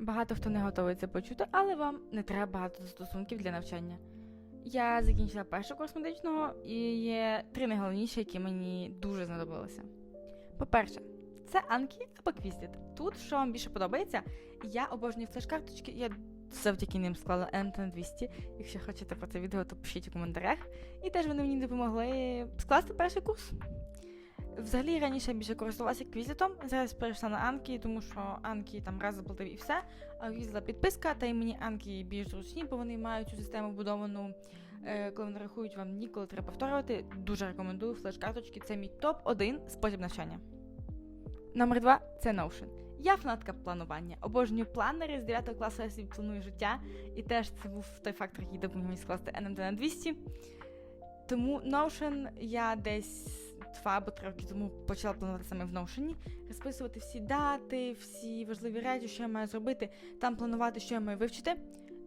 Багато хто не готовий це почути, але вам не треба багато застосунків для навчання. Я закінчила перший курс медичного і є три найголовніші, які мені дуже знадобилися. По-перше, це Анкі або Quizlet. Тут, що вам більше подобається, я обожнюю флеш-карточки, я завдяки ним склала МТН 200. Якщо хочете про це відео, то пишіть у коментарях. І теж вони мені допомогли скласти перший курс. Взагалі раніше більше користувалася квізитом, зараз перейшла на Анкі, тому що Анкі там раз заплатив і все. А візла підписка, та й мені Анкі більш зручні, бо вони мають цю систему будовану, е, коли вони рахують вам ніколи треба повторювати. Дуже рекомендую флеш-карточки. Це мій топ-1 спосіб навчання. Номер 2 це Notion. Я фанатка планування. Обожнюю планери з 9 класу я собі планую життя. І теж це був той фактор, який допоміг мені скласти НМТ на 200. Тому Notion я десь два або три роки тому почала планувати саме в Notion, розписувати всі дати, всі важливі речі, що я маю зробити, там планувати, що я маю вивчити.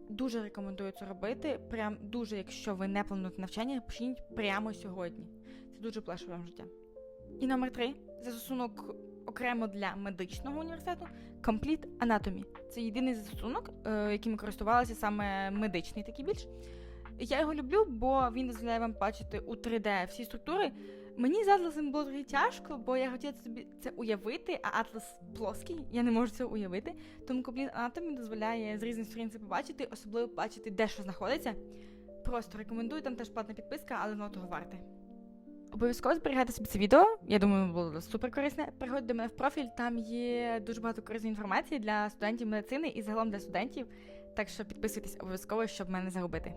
Дуже рекомендую це робити. Прям дуже, якщо ви не плануєте навчання, почніть прямо сьогодні. Це дуже полегшує вам життя. І номер три застосунок окремо для медичного університету Complete Anatomy. Це єдиний застосунок, е, яким користувалася саме медичний такий більш. Я його люблю, бо він дозволяє вам бачити у 3D всі структури. Мені з атласом було трохи тяжко, бо я хотіла собі це уявити, а атлас плоский, я не можу це уявити. Тому Complete Anatomy дозволяє з різних сторін це побачити, особливо бачити, де що знаходиться. Просто рекомендую, там теж платна підписка, але воно того варте. Обов'язково зберігайте собі це відео. Я думаю, було супер корисне. Приходьте до мене в профіль, там є дуже багато корисної інформації для студентів медицини і загалом для студентів. Так що підписуйтесь обов'язково, щоб мене загубити.